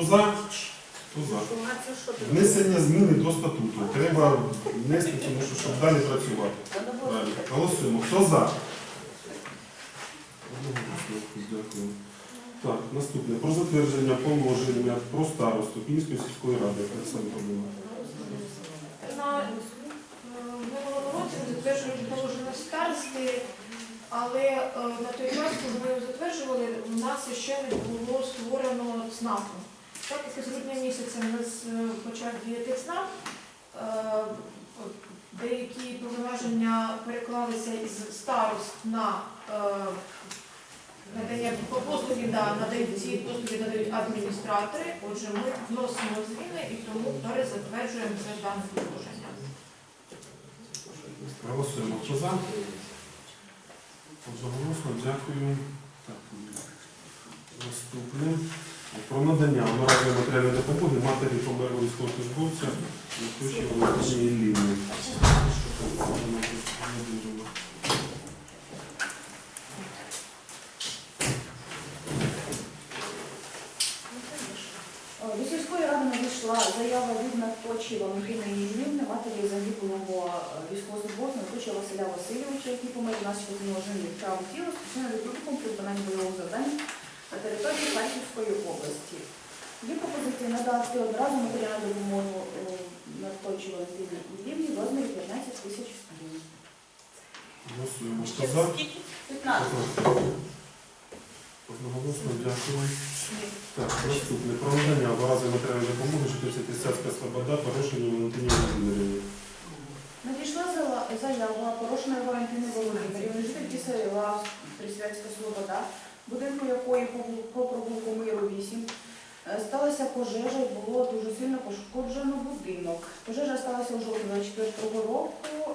Хто за? Хто за? Внесення зміни до статуту. Треба внести, тому що щоб далі працювати. Далі. Голосуємо. Хто за? Дякую. Так, наступне. Про затвердження положення про старосту Київської сільської ради. Олександр Павловна. На е, минулому році ми положення старости, але е, на той час, коли ми його затверджували, у нас ще не було створено ЦНАПу. З грудня місяця у нас е, почав діяти ЦНАП, е, деякі повноваження переклалися із старост на е, надання послуги, да, надають ці послуги надають адміністратори. Отже, ми вносимо зміни і тому перезатверджуємо це дане положення. Голосуємо. Хто за? Одноголосно. Дякую. Так, наступне. Про надання одноразової матеріальної допомоги матері померлого військовослужбовця Валентині Іллівні. Е, До сільської ради надійшла заява від Надпочі Валентини Євгенівни, матері загиблого е, військовослужбовця Надпоча Василя Васильовича, який помер внаслідок ножинних травм тіла, спричинених викликом при виконанні бойового завдання на території Харківської області. Є надати одразу матеріальну допомогу е, Надпочі Валентині Євгенівні в розмірі 15 тисяч гривень. Голосуємо. Хто за? 15. Одноголосно. Дякую. Так, наступне. Про надання одноразової матеріальної допомоги жительці Тисяцька Слобода Порошині Валентині Володимирівні. Надійшла заява Порошеної Валентини Володимирівни, жительки села Присвятська Слобода, будинку якої по провулку Миру 8. Е, Сталася пожежа і було дуже сильно пошкоджено будинок. Пожежа сталася у жовтні 24 року.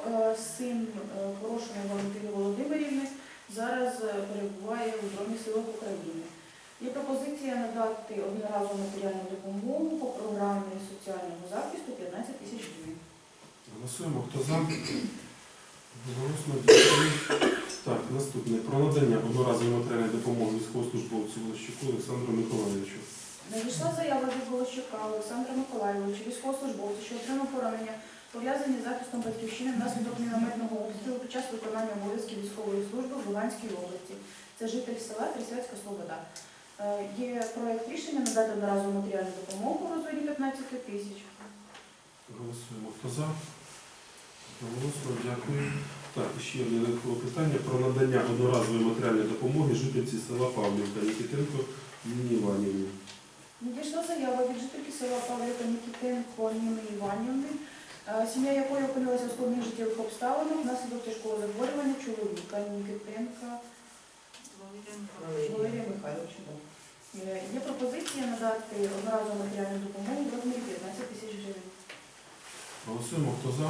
Е, Син е, Порошеної Валентини Володимирівни зараз е, перебуває у Збройних силах України. Є пропозиція надати одноразову матеріальну допомогу по програмі соціального захисту 15 тисяч гривень. Голосуємо. Хто за? Так, наступне. Про надання одноразової матеріальної допомоги військовослужбовцю Волощуку Олександру Миколаївичу. Надійшла заява від Волощука Олександра Миколайовича, військовослужбовця, що отримав поранення, пов'язані з захистом батьківщини внаслідок мінометного обстрілу під час виконання обов'язків військової служби в Луганській області. Це житель села Трисвятська Слобода. Е, Є проект рішення надати одноразову матеріальну допомогу у розмірі 15 тисяч. Голосуємо. Хто за? Голосно дякую. Так, ще одне додаткове питання про надання одноразової матеріальної допомоги жительці села Павлівка Нікітенко Ніні Іванівні. Надійшла заява від жительки села Павлівка Нікітенко Ніни Іванівни, е, сім'я якої опинилася в складних життєвих обставинах внаслідок тяжкого захворювання чоловіка Нікітенка Валерія Михайловича. Е, Є пропозиція надати одноразову матеріальну допомогу в розмірі 15 тисяч гривень. Голосуємо. Хто за?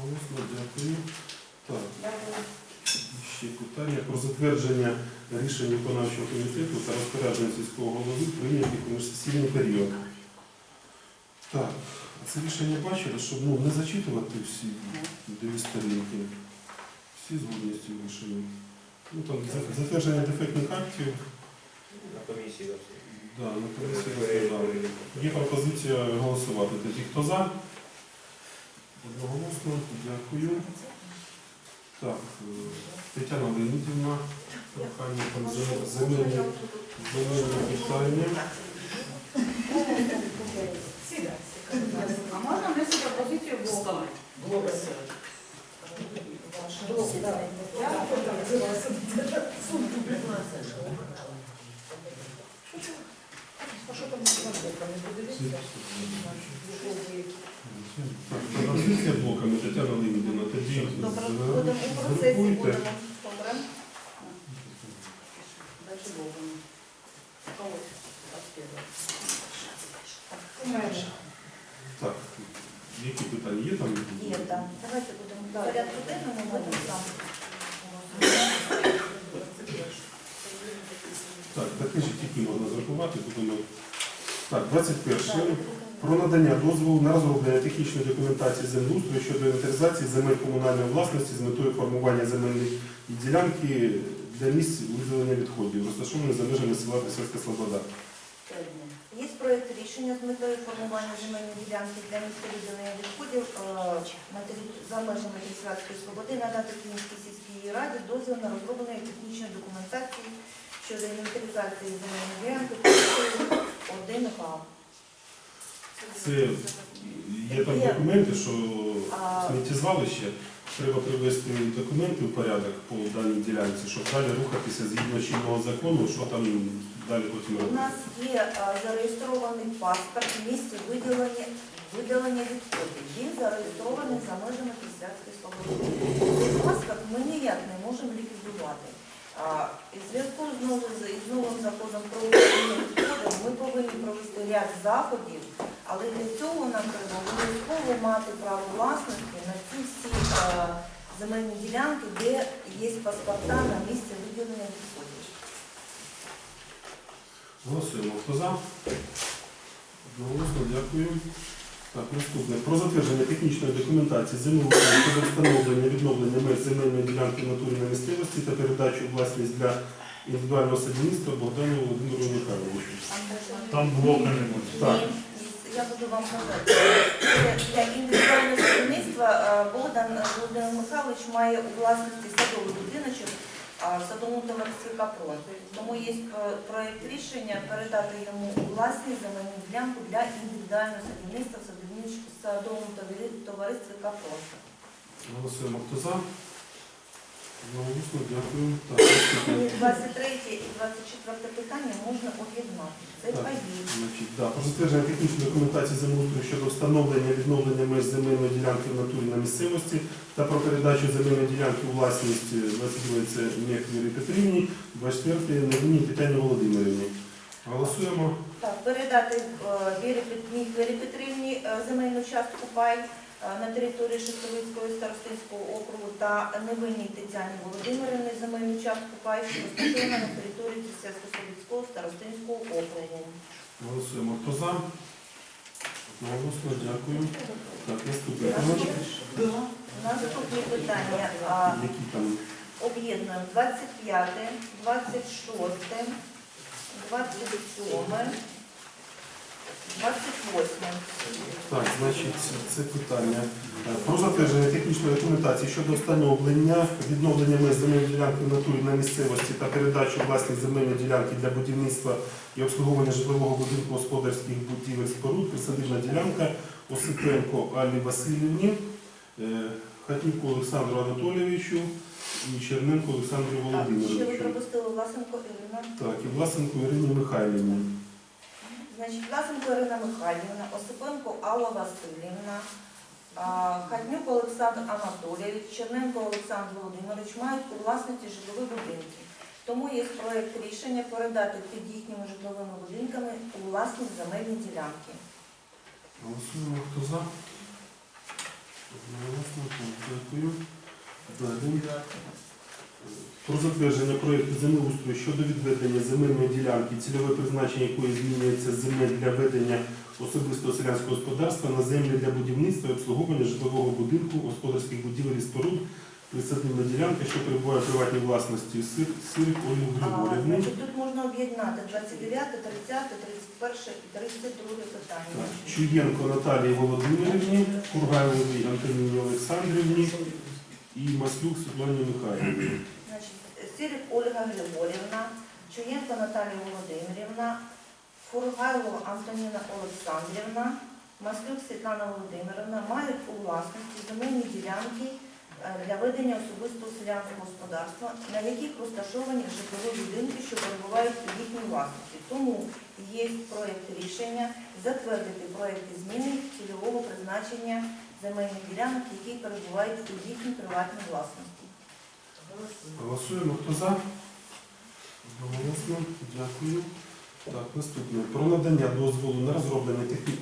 Голосно дякую. Так, Дякую. ще питання про затвердження рішень виконавчого комітету та розпорядження сільського голови прийнятих у міжсесійний період. Так, а це рішення бачили, щоб ну, не зачитувати всі дві сторінки. Всі згодні з цим рішенням. Ну, там за- затвердження дефектних актів. На комісії. Да, на комісії розглядали. Є пропозиція голосувати. Тоді хто за? Одноголосно, дякую. Так, е, Тетяна Леонідівна, прохання там за- земельні земельні питання. А можна внести пропозицію блоку? Так, пропозиція блоками Тетяна Леонідівна. Тоді згрупуйте. будемо. Добре. Дальше блоками. Ось, розкидаю. Так, які питання є там? Є, так. Давайте будемо в порядку денному будемо там. Так, такі ж тільки можна зрахувати, будемо. Так, 21. Про надання дозволу на розроблення технічної документації землеустрою щодо інвентаризації земель комунальної власності з метою формування земельної ділянки для місць виділення відходів, розташованих за межами села Писарська Слобода. Є проєкт рішення з метою формування земельної ділянки для місця відділення відходів е, за межами Кіровоградської свободи надати Київській сільській раді дозвіл на розроблення технічної документації щодо інвентаризації земельної ділянки площею 1 га. Це є там документи, що сміттєзвалище треба привести документи в порядок по даній ділянці, щоб далі рухатися згідно чинного закону, що там далі потім У робити. нас є е, зареєстрований паспорт в місці виділення, виділення відходів. Він зареєстрований за межами Кіровоградської свободи. Цей паспорт ми ніяк не можемо ліквідувати. І зв'язку з новим, законом про управління ми повинні провести ряд заходів, але для цього нам треба обов'язково мати право власності на ці всі е, земельні ділянки, де є паспорта на місце виділення відходів. Голосуємо. Хто за? Дякую. Так, наступне. Про затвердження технічної документації землеустрою щодо встановлення відновлення меж земельної ділянки в натурі місцевості та передачу власність для індивідуального садівництва Богдану Володимиру Михайловичу. Там блока немає. Так. Я буду вам казати. Для індивідуального садівництва е, Богдан Володимир Михайлович має у власності садовий будиночок садовому товаристві Капрон. Тому є е, проєкт рішення передати йому власність земельну ділянку для індивідуального садівництва в садовому товари- товаристві Капрон. Голосуємо. Хто за? Одноголосно, дякую. Так, 23 і 24 питання можна об'єднати. Це Так. паї. Значить, да, про затвердження технічної документації землеустрою щодо встановлення відновлення меж земельної ділянки в натурі на місцевості та про передачу земельної ділянки у власність 22 це Мєх Вірі Петрівні, 24 Невині Тетяні Володимирівні. Голосуємо. Так, передати е, Вірі Пет- Вірі Петрівні е, земельну частку пай е, на території Шестовицького і Старостинського округу та Невинній Тетяні Володимирівні земельну частку пай, що розташована на території Сільськогосподарського Старостинського округу. Голосуємо. Хто за? Одноголосно, дякую. Так, наступне. Наш- Наступні питання Які там? об'єднуємо 25, 26, 27, 28. Так, значить, це питання е, про затвердження технічної документації щодо встановлення відновлення меж земельної ділянки в натурі на місцевості та передачу власних земельної ділянки для будівництва і обслуговування житлового будинку господарських будівель споруд, присадибна ділянка Осипенко Аллі Васильівні, е, Хатніку Олександру Анатолійовичу і Черненко Олександру А, Ще ви Володимировичу. пропустили Власенко Ірина. Так, і Власенко Ірині Михайлівні. Значить, Власенко Ірина Михайлівна, Осипенко Алла Васильівна, а, Хатнюк Олександр Анатолійович, Черненко Олександр Володимирович мають у власності житлові будинки. Тому є проєкт рішення передати під їхніми житловими будинками у власність земельні ділянки. Голосуємо, хто за? Дякую. Про затвердження проєкту землеустрою щодо відведення земельної ділянки, цільове призначення якої змінюється з земель для ведення особистого селянського господарства на землі для будівництва і обслуговування житлового будинку, господарських будівель і споруд, присадибна ділянка, що перебуває в приватній власності Сир- Сирик Ольги Григорівни. тут можна об'єднати 29, 30, 31 і 32 питання. Так, Чуєнко Наталії Володимирівні, Кургайловій Антоніні Олександрівні і Маслюк Світлані Михайлівні. Сирик Ольга Григорівна, Чуєнко Наталія Володимирівна, Фургайлова Антоніна Олександрівна, Маслюк Світлана Володимирівна мають у власності земельні ділянки е, для ведення особистого селянського господарства, на яких розташовані житлові будинки, що перебувають у їхній власності. Тому є проєкт рішення затвердити проєкти зміни цільового призначення земельних ділянок, які перебувають у їхній приватній власності. Голосуємо. Хто за? Одноголосно. Дякую. Так, наступне. Про надання дозволу на розроблення техні-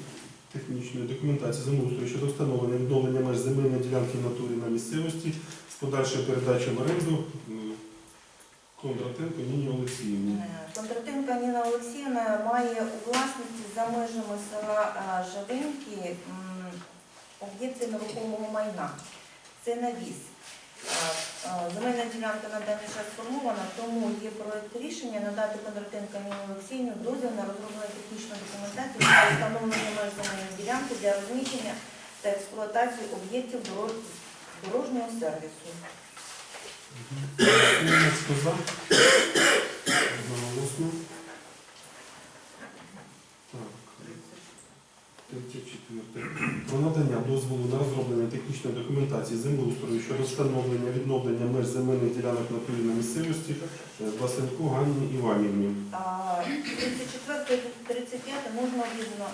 технічної документації землеустрою щодо встановлення відновлення меж земельної ділянки в натурі на місцевості з подальшою передачею в оренду Кондратенко Ніні Олексіївні. Е, Кондратенко Ніна Олексіївна має у власності за межами села е, Жавинки об'єкти нерухомого майна. Це навіс. Земельна ділянка на даний час сформована, тому є проект рішення надати Кондратенко Ніні Олексійовні дозвіл на розроблення технічної документації для встановлення меж земельної ділянки для розміщення та експлуатації об'єктів дорожнього сервісу. Так. 34. Надання дозволу на розроблення технічної документації землеустрою щодо встановлення відновлення меж земельних ділянок на місцевості е, Ганні Іванівні. А, 34 і 35 можна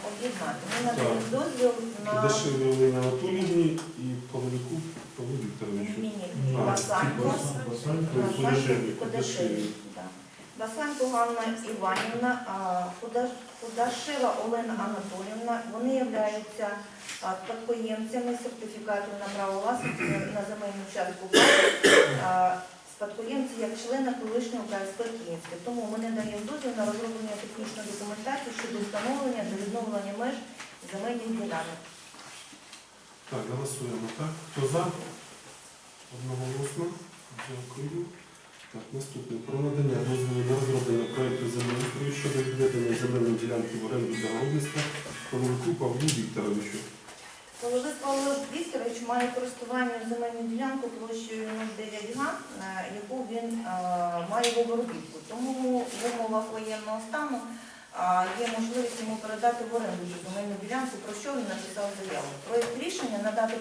об'єднати. Ми надаємо дозвіл на Дешеві Олені Анатоліївні і Половику Павлу Вікторовичу. А, Басанко. Подешеві. Басанко Ганна Іванівна, а, Худа- Олена Анатолівна, вони являються спадкоємцями сертифікатів на право власності на земельну частку спадкоємці як члена колишнього КСП Київське. Тому ми не даємо дозвіл на розроблення технічної документації щодо встановлення та відновлення меж земельних ділянок. Так, голосуємо. Так, хто за? Одноголосно. Дякую. Так, наступне. Про надання дозволу на розроблення проєкту землеустрою щодо відведення земельної ділянки в оренду для городництва Половику Павлу Вікторовичу. Половик Павло Вікторович має користування земельну ділянку площею 0,9 га, е, яку він е, має в обробітку. Тому в умовах воєнного стану е, є можливість йому передати в оренду земельну ділянку, про що він написав заяву. Проєкт рішення надати е,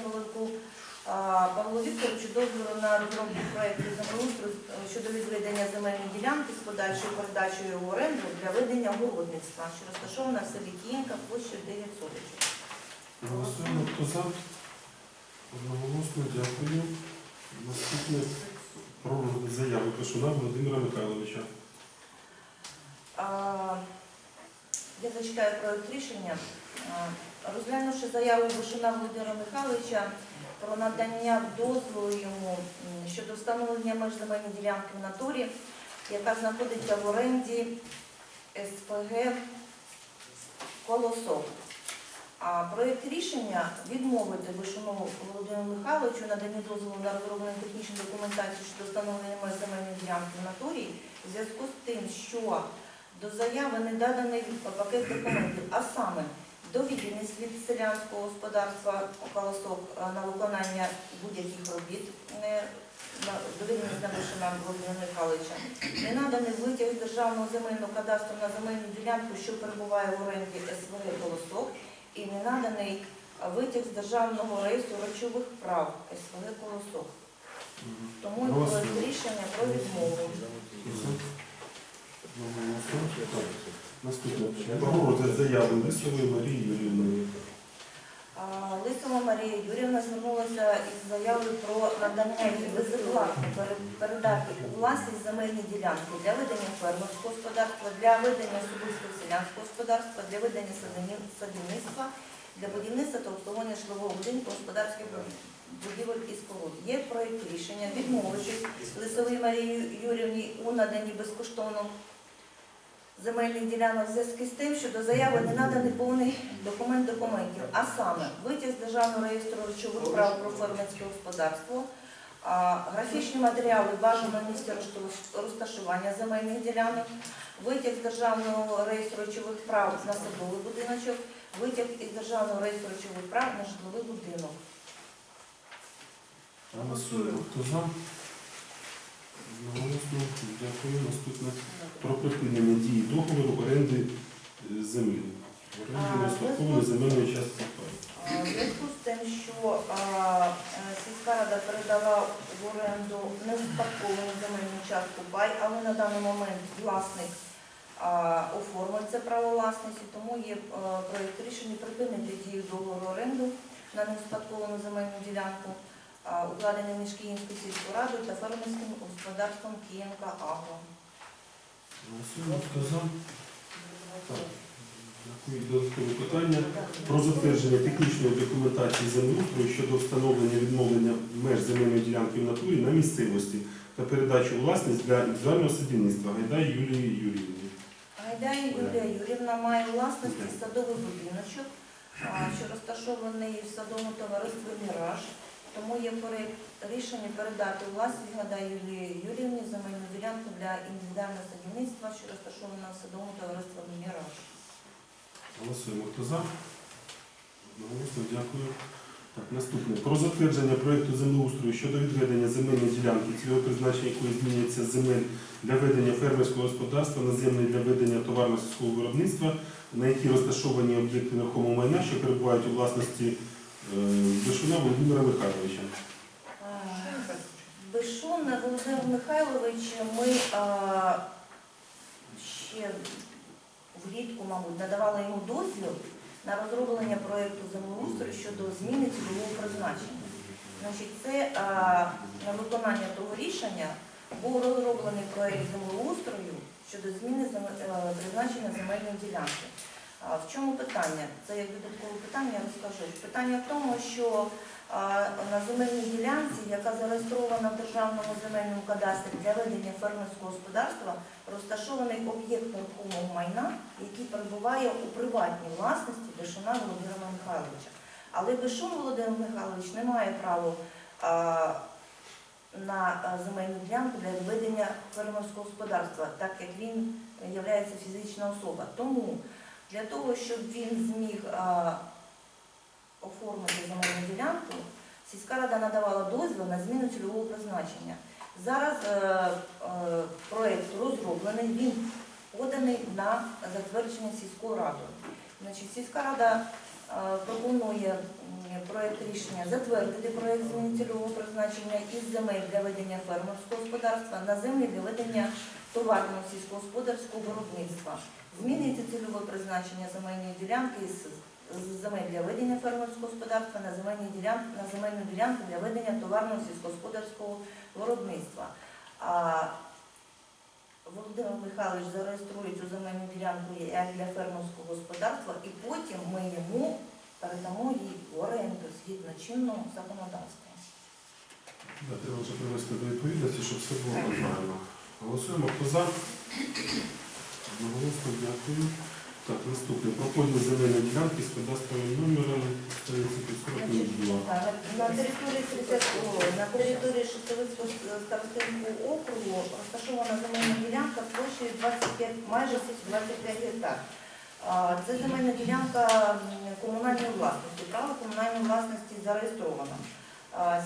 Павлу Вікторовичу дозволу на розробку проєкту землеустрою щодо відведення земельної ділянки з подальшою передачею в оренду для ведення городництва, що розташована в селі Кієнка площею 9 соточок. Голосуємо. Хто за? Одноголосно. Дякую. Наступне про заяву Пешуна Володимира Михайловича. А, Я зачитаю проект рішення. Розглянувши заяву Бушина Володимира Михайловича про надання дозволу йому щодо встановлення меж земельної ділянки в натурі, яка знаходиться в оренді СПГ Колосок. А проєкт рішення відмовити Вишунову Володимиру Михайловичу наданні дозволу на розроблення технічної документації щодо встановлення меж земельної ділянки в натурі в зв'язку з тим, що до заяви не доданий пакет документів, а саме довіденість від селянського господарства колосок на виконання будь-яких робіт, на- на Вишина Володимира Михайловича, не наданий витяг з державного земельного кадастру на земельну ділянку, що перебуває в оренді СВГ колосок, і не наданий витяг з державного реєстру речових прав СВГ колосок. Тому і Голосуємо. рішення про відмову. Так. Наступне. Розгляд заяви Лисової Марії Юріївної. Марія Юрівна звернулася із заявою про надання безоплатно передати у власність земельні ділянки для ведення фермерського господарства, для ведення особистого селянського господарства, для ведення садівництва, для будівництва та обслуговування житлового будинку, господарських будівель і споруд. Є проєкт рішення, відмовившись Лисовій Марії Юрівні у наданні безкоштовно земельних ділянок в зв'язку з тим, що до заяви не наданий повний документ документів, а саме витяг з Державного реєстру речових прав про фермерське господарство, графічні матеріали бажано місця розташування земельних ділянок, витяг з Державного реєстру речових прав на садовий будиночок, витяг із Державного реєстру речових прав на житловий будинок. Голосуємо. Одноголосно. Дякую. Наступне. Про припинення дії договору оренди е, землі. Оренди А, земельної частки паю. В зв'язку з тим, що а, е, сільська рада передала в оренду неуспадковану земельну частку пай, але на даний момент власник а, оформив це право власності, тому є а, проєкт рішення припинити дію договору оренду на неуспадковану земельну ділянку, укладений між Київською сільською радою та фермерським господарством Київка Агро. Додаткове питання. Про затвердження технічної документації землеустрою щодо встановлення відновлення меж земельної ділянки в натурі на місцевості та передачу власність для індивідуального садівництва Гайдай Юлії Юріївні. Гайдай Юлія Юрівна має власності садовий будиночок, що розташований в садовому товаристві Міраж. Тому є проєкт рішення передати у власність Гадай Юлії Юріївні земельну ділянку для індивідуального садівництва, що розташована в садовому товаристві Міраж. Голосуємо. Хто за? Одноголосно, дякую. Так, наступне. Про затвердження проєкту землеустрою щодо відведення земельної ділянки, цільове призначення якої змінюється земель для ведення фермерського господарства на землі для ведення товарно-сільського виробництва, на якій розташовані об'єкти нерухомого майна, що перебувають у власності Бешуна Володимира Михайловича. Е, Бешун Володимир Михайлович, ми е, ще влітку, мабуть, надавали йому дозвіл на розроблення проєкту землеустрою щодо зміни цільового призначення. Значить, це е, на виконання того рішення був розроблений проєкт землеустрою щодо зміни е, призначення земельної ділянки. А В чому питання? Це як додаткове питання, я розкажу. Питання в тому, що на земельній ділянці, яка зареєстрована в Державному земельному кадастрі для ведення фермерського господарства, розташований об'єкт нерухомого майна, який перебуває у приватній власності Бешуна Володимира Михайловича. Але Бешун Володимир Михайлович не має права на земельну ділянку для ведення фермерського господарства, так як він є фізична особа. Тому для того, щоб він зміг а, оформити земельну ділянку, сільська рада надавала дозвіл на зміну цільового призначення. Зараз е, е, проєкт розроблений, він поданий на затвердження сільською радою. Значить, сільська рада е, пропонує м, проєкт рішення затвердити проєкт зміни цільового призначення із земель для ведення фермерського господарства на землі для ведення товарного сільськогосподарського виробництва. Змінюється цільове призначення земельної ділянки з з земель для ведення фермерського господарства на земельні ділянки на земельну ділянку для ведення товарного сільськогосподарського виробництва. А Володимир Михайлович зареєструє цю земельну ділянку для фермерського господарства, і потім ми йому передамо її в оренду згідно чинного законодавства. Да, треба вже привести до відповідності, щоб все було правильно. Голосуємо. Хто за? Одноголосно, дякую. Так, наступне. Про поділ земельної ділянки з кадастровим номером 3042. Так, На території 30 о, на території Шестовицького старостинського округу розташована земельна ділянка площею 25, майже 25 гектар. Це земельна ділянка комунальної власності. Право комунальної власності зареєстровано.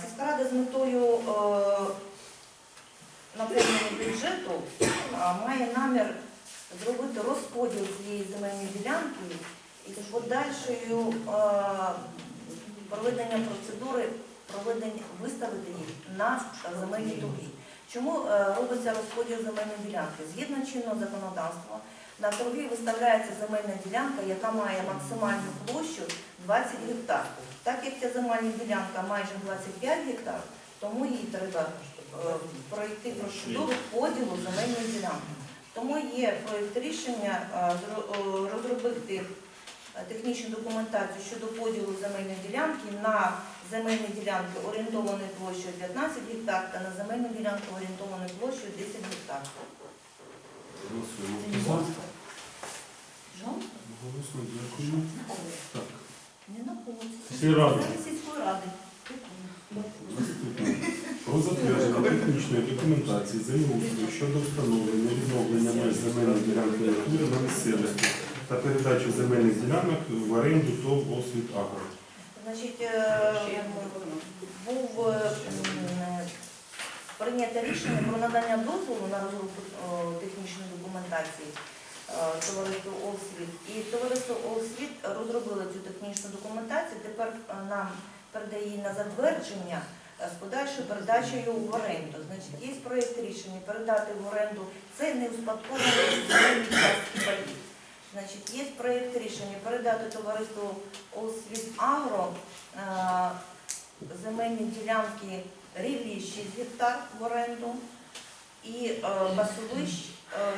Сільська рада з метою е, наповнення бюджету має намір зробити розподіл цієї земельної ділянки і подальшою проведення процедури проведення виставити їх на земельні торги. Чому е, робиться розподіл земельної ділянки? Згідно чинного законодавства, на торги виставляється земельна ділянка, яка має максимальну площу 20 гектар. Так як ця земельна ділянка майже 25 гектар, тому їй треба е, пройти процедуру поділу земельної ділянки. Тому є проєкт рішення е, е, розробити технічну документацію щодо поділу земельної ділянки на земельні ділянки орієнтованою площею 15 гектар та на земельну ділянку орієнтованою площею 10 гектар. Голосуємо. Хто за? Одноголосно, дякую. Так, Не на вулиці. Сільської ради. Це сільської ради. наступне. Про затвердження технічної документації землеустрою щодо встановлення відновлення меж земельної ділянки натури на місцевості та передачу земельних ділянок в оренду ТОВ «Освіт Агро». Значить, е, був е, прийнято рішення про надання дозволу на розробку е, технічної документації е, товариству «Олсвіт». І товариство «Олсвіт» розробило цю технічну документацію, тепер е, нам передає її на затвердження з подальшою передачею в оренду. Значить, є проєкт рішення передати в оренду. Це не успадкований земельний частки паїв. Значить, є проєкт рішення передати товариству «Олсвіт Агро» земельні ділянки рівні 6 гектар в оренду і е, басовищ е,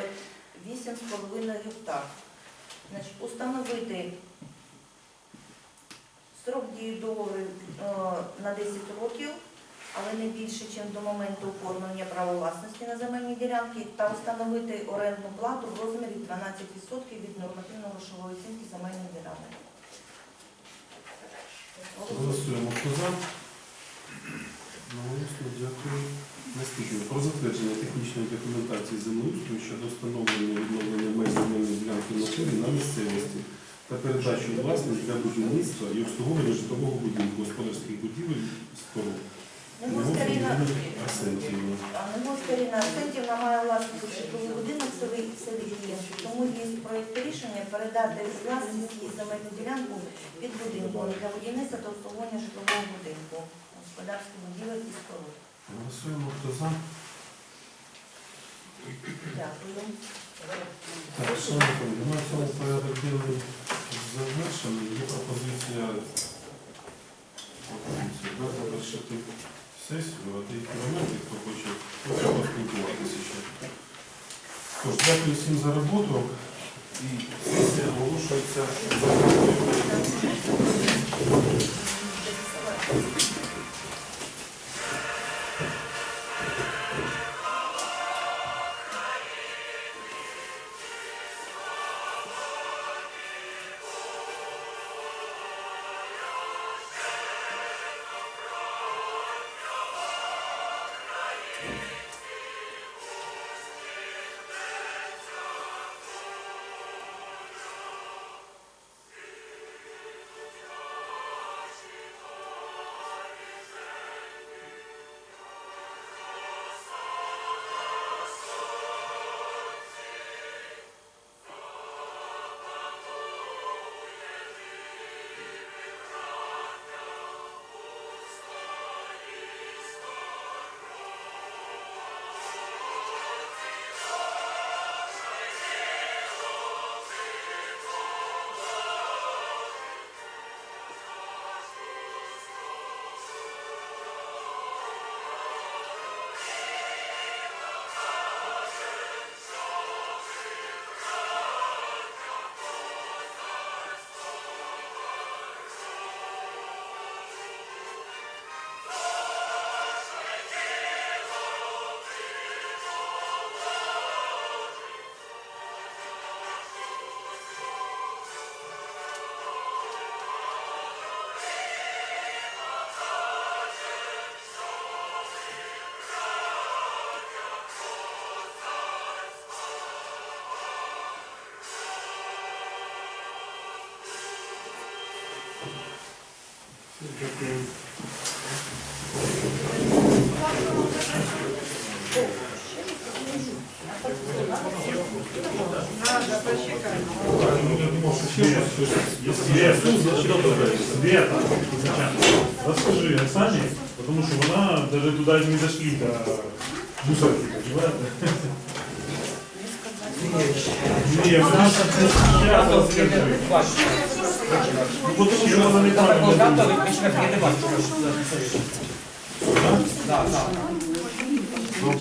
8,5 гектар. Значить, установити строк дії договору е, на 10 років, але не більше, ніж до моменту оформлення права власності на земельні ділянки, та встановити орендну плату в розмірі 12% від нормативно-грошової оцінки земельних ділянок. Голосуємо. Хто за? затвердження технічної документації землеустрою щодо встановлення відновлення меж земельної ділянки в натурі на місцевості та передачу власність для будівництва і обслуговування житлового будинку, господарських будівель, споруд. Немовська Ірина Арсентіївна. А Немовська Ірина Арсентівна має власність житловий будинок в селі в селі тому є проєкт рішення передати власність її земельну ділянку під будинком для будівництва та обслуговування житлового будинку, господарських будівель і споруд. Голосуємо, хто за. Дякую. Так, шановні колеги, на цьому порядок денний завершений. Є пропозиція пропозиція, да, завершити сесію, а деякі моменти, хто хоче хоче поспілкуватися ще. Тож, дякую всім за роботу і сесія оголошується закритою. Света, расскажи Оксане, потому что она даже туда не дошли до мусорки, понимаете? Нет, что сейчас расскажи. Потому что воно не так. виключно. Так, так.